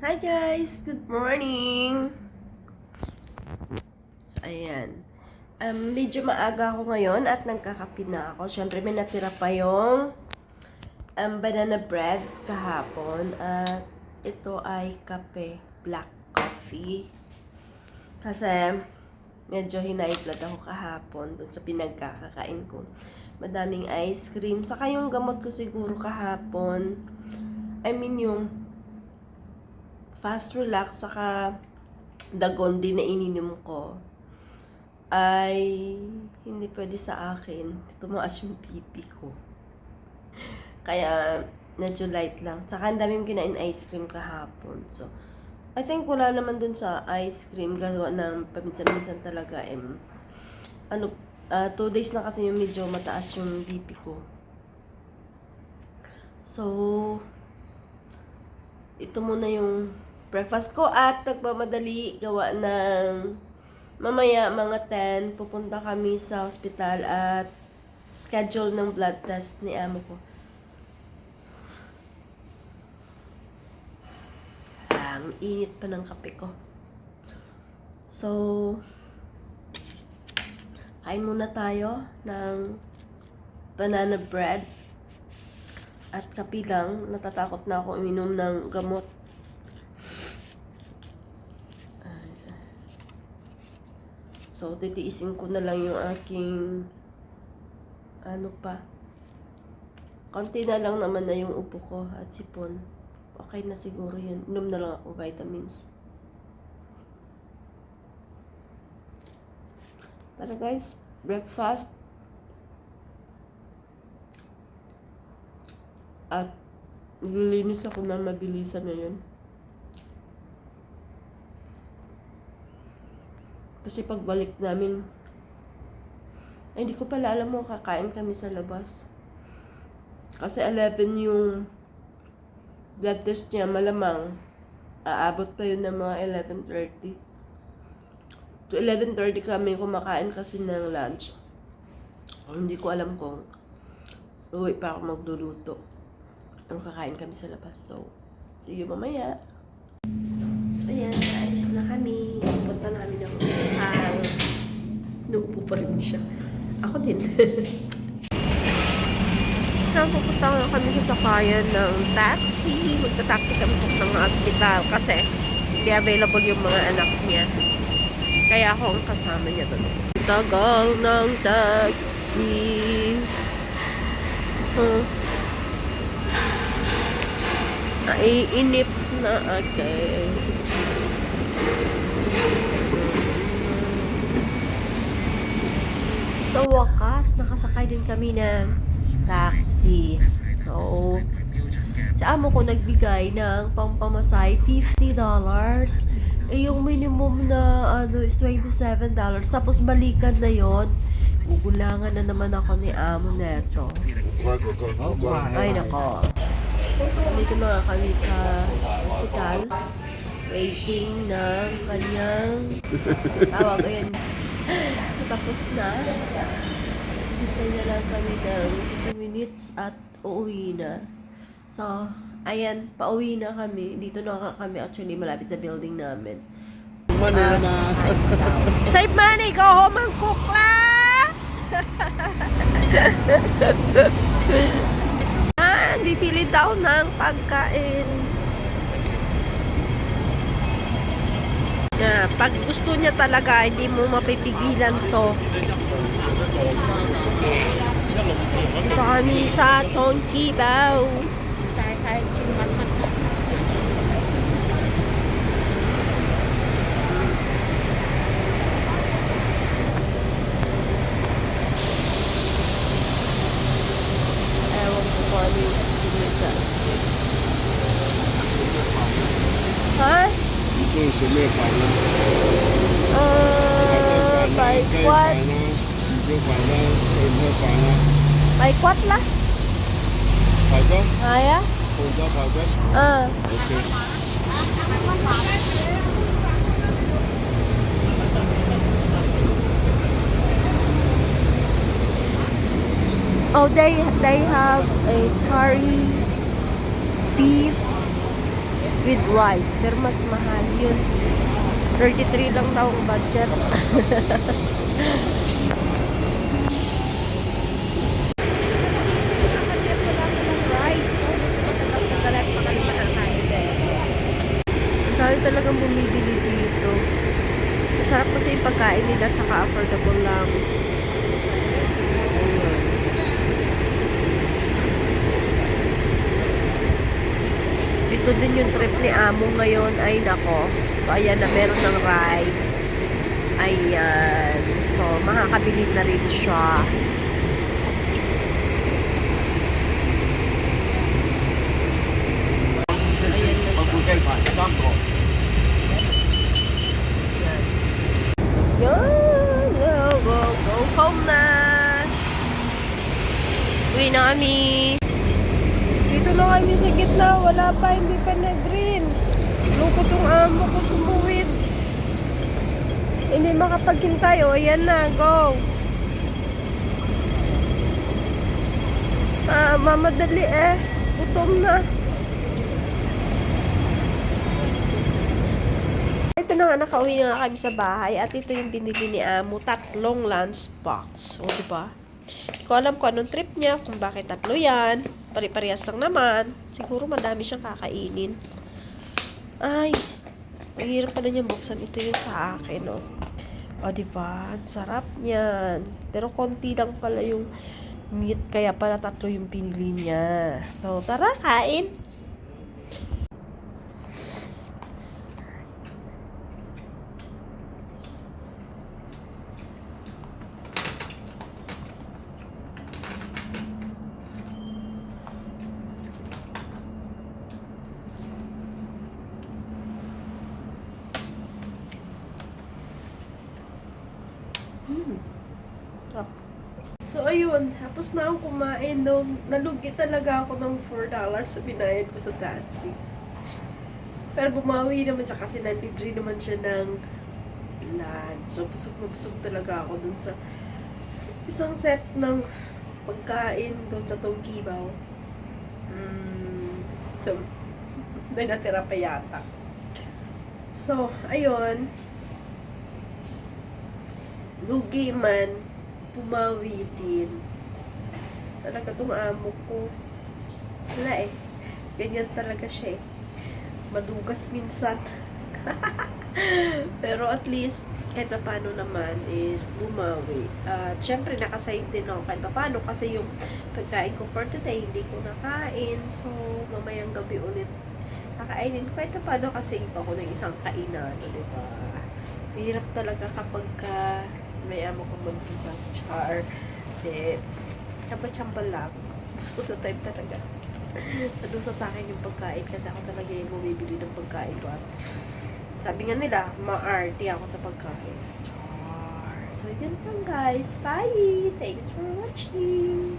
Hi guys! Good morning! So, ayan. Um, medyo maaga ako ngayon at nagkakape na ako. Siyempre, may natira pa yung um, banana bread kahapon. At ito ay kape, black coffee. Kasi, medyo blood ako kahapon dun sa pinagkakakain ko. Madaming ice cream. Saka yung gamot ko siguro kahapon. I mean yung fast relax saka dagon din na ininom ko ay hindi pwede sa akin. Tumaas yung pipi ko. Kaya medyo light lang. Saka ang daming kinain ice cream kahapon. So, I think wala naman dun sa ice cream gawa ng paminsan-minsan talaga em ano ah, two days na kasi yung medyo mataas yung BP ko. So, ito muna yung breakfast ko at nagmamadali gawa ng mamaya mga 10 pupunta kami sa hospital at schedule ng blood test ni amo ko. Ang init pa ng kape ko. So, kain muna tayo ng banana bread at kape lang. Natatakot na ako uminom ng gamot. So, titiisin ko na lang yung aking ano pa. Konti na lang naman na yung upo ko at sipon. Okay na siguro yun. Inom na lang ako vitamins. Tara guys, breakfast. At nililinis ako na mabilisan ngayon. Kasi pagbalik namin, ay hindi ko pala alam mo kakain kami sa labas. Kasi 11 yung blood test niya, malamang aabot pa yun ng mga 11.30. To 11.30 kami kumakain kasi ng lunch. Hindi ko alam kung uwi pa ako magluluto. Ano kakain kami sa labas. So, see you mamaya. So, ayan, ayos na kami. Punta namin ng hospital. Naupo pa rin siya. Ako din. So, pupunta na kami sa sakayan ng taxi. Magta-taxi kami pupunta ng hospital kasi hindi available yung mga anak niya. Kaya ako ang kasama niya doon. Tagal ng taxi. Huh. Naiinip na ako. Sa wakas, nakasakay din kami ng taxi. So, sa amo ko nagbigay ng pampamasay $50. Eh, yung minimum na ano is $27. Tapos balikan na yon Gugulangan na naman ako ni amo neto. Ay, nako. Dito na kami sa hospital. Waiting ng kanyang tawag. Ayan. Tapos na. Hintay na lang kami ng 2 minutes at uuwi na. So, ayan, pauwi na kami. Dito na kami actually malapit sa building namin. Manila na. Save money! Go home and cook lang! ah, bibili daw ng pagkain. Yeah, pag gusto niya talaga, hindi mo mapipigilan to. Kami sa Tonki Bao. 晒 Sumay bài quát. Bài quát lá. Bài quát? Bài á. Cô cho Ok. Oh, they they have a curry beef with rice. Pero mas mahal yun. 33 lang daw ang budget. Talagang bumibili dito. Masarap kasi yung pagkain nila tsaka affordable lang. Ayun. Ito din yung trip ni Amo ngayon. Ay, nako. So, ayan na. Meron ng rides. Ayan. So, makakabili na rin siya. Ayan na siya. Yun! Go, go, go home na! Uwi na kami! Na. Wala pa. Hindi pa na green. Lukot yung amo ko tumuwid. Hindi makapaghintay. O, ayan na. Go. Ah, mamadali eh. Gutom na. Ito na nga, nakauwi na nga kami sa bahay at ito yung binili ni Amo, tatlong lunch box. O, di ba? Hindi ko alam kung anong trip niya, kung bakit tatlo yan. Pari-parehas lang naman. Siguro madami siyang kakainin. Ay, ang hirap pala niyang buksan. Ito yung sa akin, o. O, di ba? Ang sarap niyan. Pero konti lang pala yung meat, kaya pala tatlo yung pinili niya. So, tara, kain! So, ayun. Tapos na akong kumain. No, nalugi talaga ako ng $4 sa binayad ko sa taxi. Pero bumawi naman siya kasi nalibre naman siya ng lunch. So, busog na busog talaga ako dun sa isang set ng pagkain dun sa Tongkibaw. Mm, so, may natira pa yata. So, ayun. Lugi man, pumawi din. Talaga tong amo ko. Wala eh. Ganyan talaga siya eh. Madugas minsan. Pero at least, kahit na paano naman is bumawi. At syempre, nakasave din ako kahit na paano kasi yung pagkain ko for today, hindi ko nakain. So, mamayang gabi ulit kakainin ko. Kahit na paano kasi iba ko ng isang kainan. Di ba? Hirap talaga kapag ka may amo kong magbukas char. Eh, chamba-chamba lang. Gusto ko type talaga. Nadusa sa akin yung pagkain kasi ako talaga yung bumibili ng pagkain ko. Sabi nga nila, ma-arty ako sa pagkain. Char. So, yun lang guys. Bye! Thanks for watching!